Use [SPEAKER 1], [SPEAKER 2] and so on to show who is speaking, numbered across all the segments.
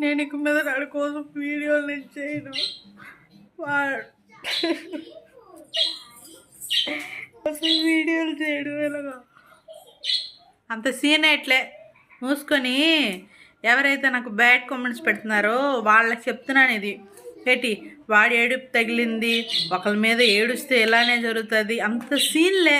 [SPEAKER 1] నేను ఇక మీద వాడి కోసం వీడియోలు నేను చేయను. వాడు అసలు వీడియోలు చేయడం ఎలాగా? అంత సీన్ ఎట్లే? మూసుకొని ఎవరైతే నాకు బ్యాడ్ కామెంట్స్ పెడుతున్నారో వాళ్ళకి చెప్తున్నాను ఇది. ఏంటి వాడి ఏడుపు తగిలింది ఒకరి మీద ఏడుస్తే ఇలానే జరుగుతుంది? అంత సీన్లే.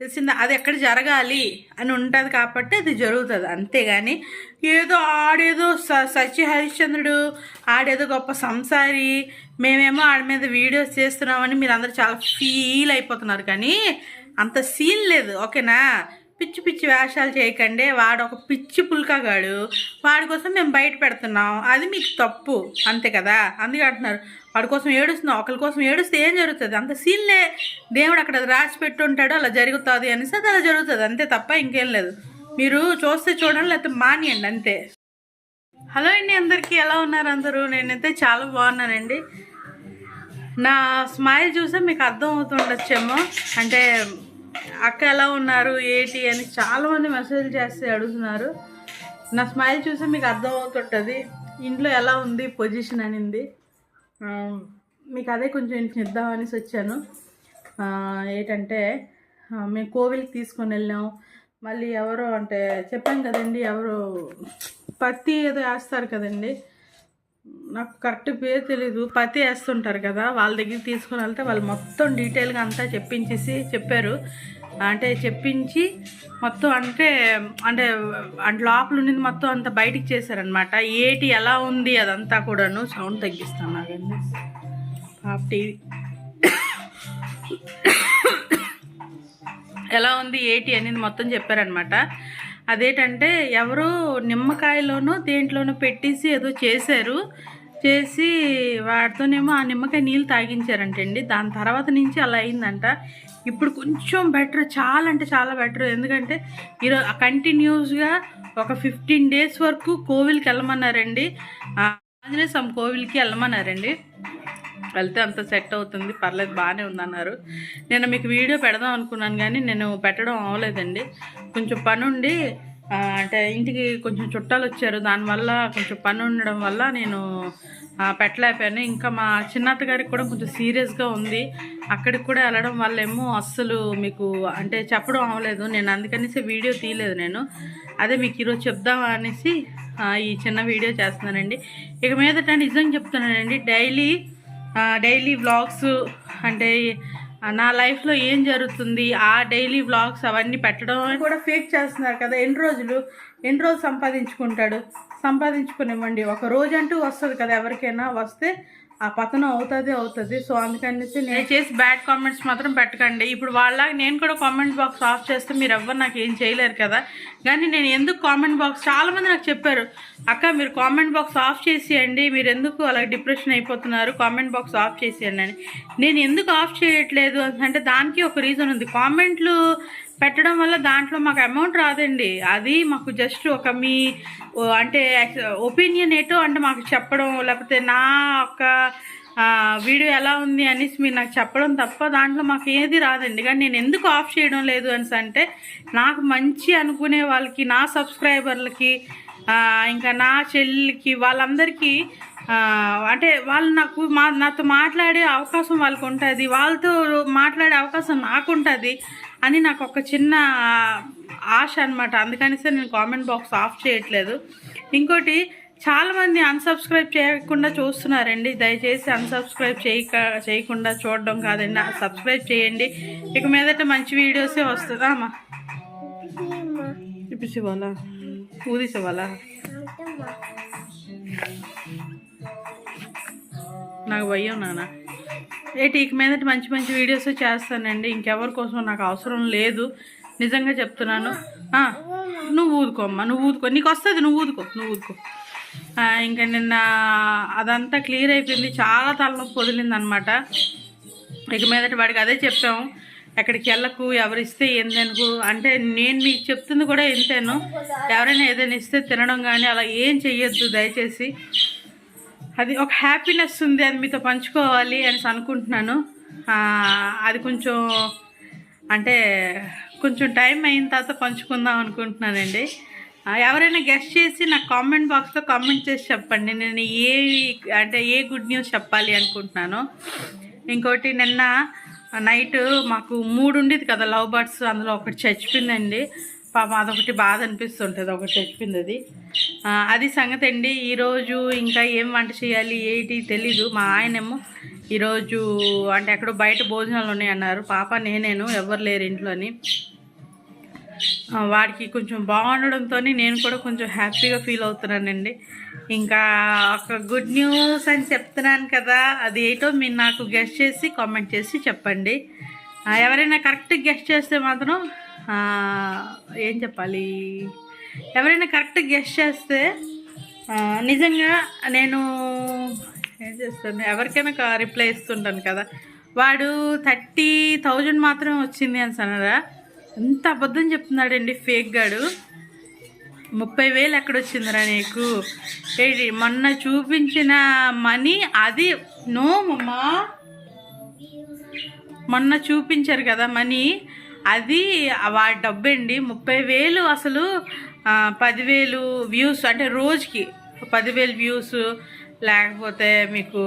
[SPEAKER 1] తెలిసిందా? అది ఎక్కడ జరగాలి అని ఉంటుంది కాబట్టి అది జరుగుతుంది. అంతేగాని ఏదో ఆడేదో స సచి హరిశ్చంద్రుడు ఆడేదో గొప్ప సంసారి మేమేమో ఆడి మీద వీడియోస్ చేస్తున్నామని మీరు అందరూ చాలా ఫీల్ అయిపోతున్నారు. కానీ అంత సీన్ లేదు. ఓకేనా? పిచ్చి పిచ్చి వేషాలు చేయకండి. వాడు ఒక పిచ్చి పుల్కగాడు. వాడి కోసం మేము బయట పెడుతున్నాం. అది మీకు తప్పు. అంతే కదా? అందుకే అంటున్నారు. వాడి కోసం ఏడుస్తున్నావు ఒకరి కోసం ఏడుస్తే ఏం జరుగుతుంది? అంత సీన్లే దేవుడు అక్కడ రాసి పెట్టుంటాడు అలా జరుగుతుంది అనేసి అది అలా జరుగుతుంది. అంతే తప్ప ఇంకేం లేదు. మీరు చూస్తే చూడండి లేకపోతే మానియండి అంతే. హలో అండి అందరికీ ఎలా ఉన్నారు అందరూ? నేనైతే చాలా బాగున్నానండి. నా స్మైల్ చూసే మీకు అర్థం అవుతుండొచ్చేమో. అంటే అక్క ఎలా ఉన్నారు ఏంటి అని చాలామంది మెసేజ్ చేస్తే అడుగుతున్నారు. నా స్మైల్ చూసే మీకు అర్థం అవుతుంటుంది. ఇంట్లో ఎలా ఉంది పొజిషన్ అనింది. మీకు అదే కొంచెం ఇద్దాం అనేసి వచ్చాను. ఏంటంటే మేము కోవిల్కి తీసుకొని వెళ్ళాం మళ్ళీ ఎవరో అంటే చెప్పాం కదండి ఎవరు పత్తి ఏదో వేస్తారు కదండి. నాకు కరెక్ట్ పేరు తెలీదు. పత్తి వేస్తుంటారు కదా వాళ్ళ దగ్గర తీసుకొని వెళ్తే వాళ్ళు మొత్తం డీటెయిల్గా అంతా చెప్పించేసి చెప్పారు. అంటే చెప్పించి మొత్తం అంటే అంటే అంటే లోపల ఉండింది మొత్తం అంతా బయటికి చేశారనమాట ఏటి ఎలా ఉంది అదంతా కూడాను సౌండ్ తగ్గిస్తాను నాకండి పాప టీవీ. ఎలా ఉంది ఏటి అనేది మొత్తం చెప్పారనమాట అదేంటంటే ఎవరో నిమ్మకాయలోనూ దేంట్లోనూ పెట్టేసి ఏదో చేశారు. చేసి వాటితోనేమో ఆ నిమ్మకాయ నీళ్ళు తాగించారంటండి. దాని తర్వాత నుంచి అలా అయిందంట. ఇప్పుడు కొంచెం బెటర్ చాలా అంటే చాలా బెటర్ ఎందుకంటే ఈరోజు కంటిన్యూస్గా ఒక ఫిఫ్టీన్ డేస్ వరకు కోవిల్కి వెళ్ళమన్నారండి. ఆంజనేయ స్వామి కోవిల్కి వెళ్ళమన్నారండి. వెళ్తే అంత సెట్ అవుతుంది. పర్లేదు బాగానే ఉందన్నారు. నేను మీకు వీడియో పెడదాం అనుకున్నాను కానీ నేను పెట్టడం అవ్వలేదండి. కొంచెం పని ఉండి అంటే ఇంటికి కొంచెం చుట్టాలు వచ్చారు దానివల్ల కొంచెం పని ఉండడం వల్ల నేను పెట్టలేకపోయాను. ఇంకా మా చిన్నత్త గారికి కూడా కొంచెం సీరియస్గా ఉంది. అక్కడికి కూడా వెళ్ళడం వల్ల ఏమో అస్సలు మీకు అంటే చెప్పడం అవ్వలేదు. నేను అందుకనేసి వీడియో తీయలేదు నేను. అదే మీకు ఈరోజు చెప్దామా అనేసి ఈ చిన్న వీడియో చేస్తున్నానండి. ఇక మీదట నిజం చెప్తున్నానండి. డైలీ డైలీ వ్లాగ్స్ అంటే నా లైఫ్లో ఏం జరుగుతుంది? ఆ డైలీ వ్లాగ్స్ అవన్నీ పెట్టడం కూడా ఫేక్ చేస్తున్నారు కదా. ఎన్ని రోజులు? ఎన్ని రోజులు సంపాదించుకుంటాడు? సంపాదించుకునివ్వండి. ఒక రోజు అంటూ వస్తుంది కదా ఎవరికైనా వస్తే ఆ పతనం అవుతుంది అవుతుంది. సో అందుకనేసి నేను చేసి బ్యాడ్ కామెంట్స్ మాత్రం పెట్టకండి. ఇప్పుడు వాళ్ళ నేను కూడా కామెంట్ బాక్స్ ఆఫ్ చేస్తే మీరు ఎవ్వరు నాకు ఏం చేయలేరు కదా. కానీ నేను ఎందుకు కామెంట్ బాక్స్ చాలామంది నాకు చెప్పారు అక్క మీరు కామెంట్ బాక్స్ ఆఫ్ చేసేయండి. మీరు ఎందుకు అలా డిప్రెషన్ అయిపోతున్నారు? కామెంట్ బాక్స్ ఆఫ్ చేసేయండి అని. నేను ఎందుకు ఆఫ్ చేయట్లేదు? అంటే దానికి ఒక రీజన్ ఉంది. కామెంట్లు పెట్టడం వల్ల దాంట్లో మాకు అమౌంట్ రాదండి. అది మాకు జస్ట్ ఒక మీ అంటే ఒపీనియన్ ఏటో అంటే మాకు చెప్పడం లేకపోతే నా ఒక వీడియో ఎలా ఉంది అనేసి మీరు నాకు చెప్పడం తప్ప దాంట్లో మాకు ఏది రాదండి. కానీ నేను ఎందుకు ఆఫ్ చేయడం లేదు అనేసి అంటే నాకు మంచి అనుకునే వాళ్ళకి నా సబ్స్క్రైబర్లకి ఇంకా నా చెల్లికి వాళ్ళందరికీ అంటే వాళ్ళు నాకు మా నాతో మాట్లాడే అవకాశం వాళ్ళకు ఉంటుంది వాళ్ళతో మాట్లాడే అవకాశం నాకు ఉంటుంది అని నాకు ఒక చిన్న ఆశ అనమాట అందుకనిసే నేను కామెంట్ బాక్స్ ఆఫ్ చేయట్లేదు. ఇంకోటి చాలామంది అన్సబ్స్క్రైబ్ చేయకుండా చూస్తున్నారండి. దయచేసి అన్సబ్స్క్రైబ్ చేయక చేయకుండా చూడడం కాదండి. సబ్స్క్రైబ్ చేయండి. ఇక మీదట మంచి వీడియోసే వస్తుందా అమ్మా? చూపించి వాళ్ళ ఊదిసే వాళ్ళ నాకు భయం నాన్న. ఏటి ఇక మీదటి మంచి మంచి వీడియోస్ చేస్తానండి. ఇంకెవరి కోసం నాకు అవసరం లేదు. నిజంగా చెప్తున్నాను. నువ్వు ఊదుకో అమ్మా నువ్వు ఊదుకో. నీకు వస్తుంది నువ్వు ఊదుకో నువ్వు ఊదుకో. ఇంకా నిన్న అదంతా క్లియర్ అయిపోయింది. చాలా తలనొప్పి వదిలింది అనమాట ఇక మీదటి వాడికి అదే చెప్పాము. ఎక్కడికి వెళ్ళకు ఎవరు ఇస్తే ఏందనుకు అంటే నేను మీకు చెప్తుంది కూడా ఇంతేను ఎవరైనా ఏదైనా ఇస్తే తినడం కానీ అలా ఏం చెయ్యొద్దు దయచేసి. అది ఒక హ్యాపీనెస్ ఉంది అది మీతో పంచుకోవాలి అనేసి అనుకుంటున్నాను. అది కొంచెం అంటే కొంచెం టైం అయిన తర్వాత పంచుకుందాం అనుకుంటున్నానండి. ఎవరైనా గెస్ట్ చేసి నాకు కామెంట్ బాక్స్లో కామెంట్ చేసి చెప్పండి. నేను ఏ అంటే ఏ గుడ్ న్యూస్ చెప్పాలి అనుకుంటున్నాను. ఇంకోటి నిన్న నైట్ మాకు మూడు ఉండేది కదా లవ్ బర్డ్స్ అందులో ఒకటి చచ్చిపోయిందండి. పాపం అదొకటి బాధ అనిపిస్తుంటుంది ఒకటి చచ్చిపోయింది అది అది సంగతి అండి. ఈరోజు ఇంకా ఏం వంట చేయాలి ఏంటి తెలీదు. మా ఆయనేమో ఈరోజు అంటే ఎక్కడో బయట భోజనాలు ఉన్నాయి అన్నారు. పాప నేనేను ఎవరు లేరు ఇంట్లోని వాడికి కొంచెం బాగుండడంతో నేను కూడా కొంచెం హ్యాపీగా ఫీల్ అవుతున్నానండి. ఇంకా ఒక గుడ్ న్యూస్ అని చెప్తున్నాను కదా అది ఏంటో మీరు నాకు గెస్ట్ చేసి కామెంట్ చేసి చెప్పండి. ఎవరైనా కరెక్ట్ గెస్ట్ చేస్తే మాత్రం ఏం చెప్పాలి? ఎవరైనా కరెక్ట్ గెస్ట్ చేస్తే నిజంగా నేను ఏం చేస్తాను? ఎవరికైనా రిప్లై ఇస్తుంటాను కదా. వాడు థర్టీ థౌజండ్ మాత్రమే వచ్చింది అని అన్నారా ఎంత అబద్ధం చెప్తున్నాడండి ఫేక్ గాడు. ముప్పై వేలు ఎక్కడొచ్చిందిరా నీకు? ఏంటి మొన్న చూపించిన మనీ అది నో మమ్మా. మొన్న చూపించారు కదా మనీ. అది వాడి డబ్బండి ముప్పై వేలు అసలు పదివేలు వ్యూస్ అంటే రోజుకి పదివేలు వ్యూస్ లేకపోతే మీకు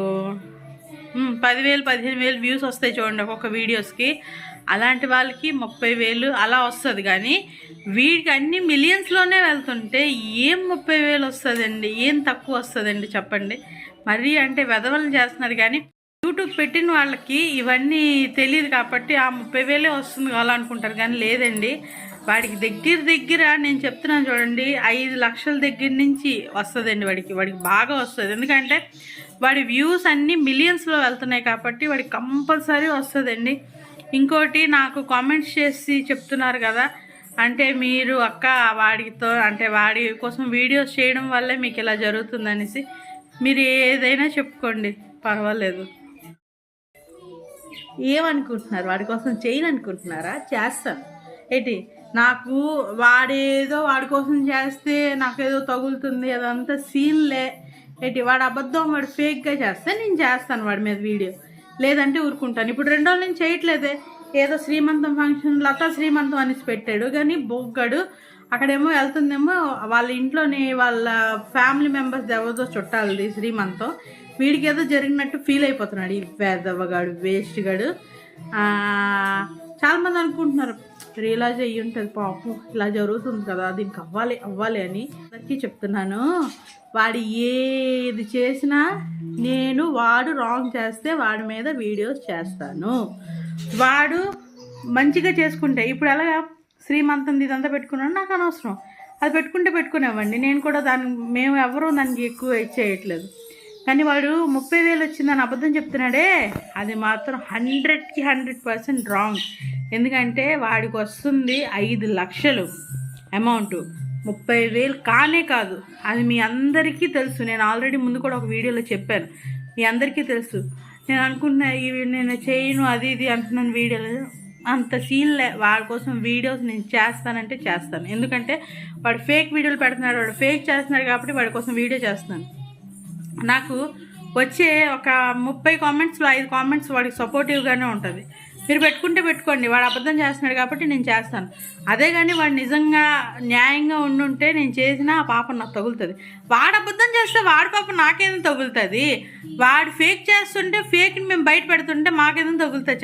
[SPEAKER 1] పదివేలు పదిహేను వేలు వ్యూస్ వస్తాయి చూడండి ఒక్కొక్క వీడియోస్కి. అలాంటి వాళ్ళకి ముప్పై వేలు అలా వస్తుంది కానీ వీడికి అన్ని మిలియన్స్లోనే వెళ్తుంటే ఏం ముప్పై వేలు వస్తుందండి? ఏం తక్కువ వస్తుందండి చెప్పండి. మరీ అంటే వెధవలు చేస్తున్నారు కానీ యూట్యూబ్ పెట్టిన వాళ్ళకి ఇవన్నీ తెలియదు కాబట్టి ఆ ముప్పై వేలే వస్తుంది అలా అనుకుంటారు కానీ లేదండి. వాడికి దగ్గర దగ్గర నేను చెప్తున్నాను చూడండి ఐదు లక్షల దగ్గర నుంచి వస్తుందండి వాడికి. వాడికి బాగా వస్తుంది. ఎందుకంటే వాడి వ్యూస్ అన్నీ మిలియన్స్లో వెళ్తున్నాయి కాబట్టి వాడికి కంపల్సరీ వస్తుందండి. ఇంకోటి నాకు కామెంట్స్ చేసి చెప్తున్నారు కదా అంటే మీరు అక్క వాడితో అంటే వాడి కోసం వీడియోస్ చేయడం వల్లే మీకు ఇలా జరుగుతుందనేసి మీరు ఏదైనా చెప్పుకోండి. పర్వాలేదు. ఏమనుకుంటున్నారు? వాడి కోసం చేయను అనుకుంటున్నారా చేస్తాను. ఏంటి? నాకు వాడేదో వాడి కోసం చేస్తే నాకేదో తగులుతుంది అదంతా సీన్లే. ఏంటి? వాడు అబద్ధం వాడు ఫేక్గా చేస్తే నేను చేస్తాను వాడి మీద వీడియో. లేదంటే ఊరుకుంటాను. ఇప్పుడు రెండు నేను చేయట్లేదే. ఏదో శ్రీమంతం ఫంక్షన్ లత శ్రీమంతం అనేసి పెట్టాడు. కానీ బొగ్గడు అక్కడేమో వెళ్తుందేమో వాళ్ళ ఇంట్లోని వాళ్ళ ఫ్యామిలీ మెంబర్స్ ఎవరిదో చుట్టాలది శ్రీమంతం. వీడికి ఏదో జరిగినట్టు ఫీల్ అయిపోతున్నాడు. ఈ వేదవ్వగాడు వేస్ట్ గాడు చాలామంది అనుకుంటున్నారు రియలైజ్ అయ్యి ఉంటుంది పాపం ఇలా జరుగుతుంది కదా దీనికి అవ్వాలి అవ్వాలి అని. అందరికీ చెప్తున్నాను వాడు ఏది చేసినా నేను వాడు రాంగ్ చేస్తే వాడి మీద వీడియోస్ చేస్తాను. వాడు మంచిగా చేసుకుంటే ఇప్పుడు ఎలాగా శ్రీమంతం ఇదంతా పెట్టుకున్నాను నాకు అనవసరం. అది పెట్టుకుంటే పెట్టుకునేవ్వండి నేను కూడా దాన్ని మేము ఎవరూ దానికి ఎక్కువ ఇచ్చేయట్లేదు కానీ వాడు ముప్పై వేలు వచ్చిందని అబద్ధం చెప్తున్నాడే. అది మాత్రం హండ్రెడ్కి హండ్రెడ్ పర్సెంట్ రాంగ్ ఎందుకంటే వాడికి వస్తుంది ఐదు లక్షలు అమౌంట్ ముప్పై వేలు కానే కాదు. అది మీ అందరికీ తెలుసు. నేను ఆల్రెడీ ముందు కూడా ఒక వీడియోలో చెప్పాను. మీ అందరికీ తెలుసు. నేను అనుకుంటున్నా ఇవి నేను చేయను అది ఇది అంటున్నాను వీడియోలో. అంత సీన్ లే వాడి కోసం వీడియోస్ నేను చేస్తానంటే చేస్తాను. ఎందుకంటే వాడు ఫేక్ వీడియోలు పెడుతున్నాడు వాడు ఫేక్ చేస్తున్నాడు కాబట్టి వాడి కోసం వీడియో చేస్తున్నాను. నాకు వచ్చే ఒక ముప్పై కామెంట్స్లో ఐదు కామెంట్స్ వాడికి సపోర్టివ్గానే ఉంటుంది. మీరు పెట్టుకుంటే పెట్టుకోండి వాడు అబద్ధం చేస్తున్నాడు కాబట్టి నేను చేస్తాను. అదే కానీ వాడు నిజంగా న్యాయంగా ఉండుంటే నేను చేసినా ఆ పాప నాకు తగులుతుంది. వాడు అబద్ధం చేస్తే వాడి పాప నాకేదో తగులుతుంది? వాడు ఫేక్ చేస్తుంటే ఫేక్ని మేము బయట పెడుతుంటే మాకేదో తగులుతుంది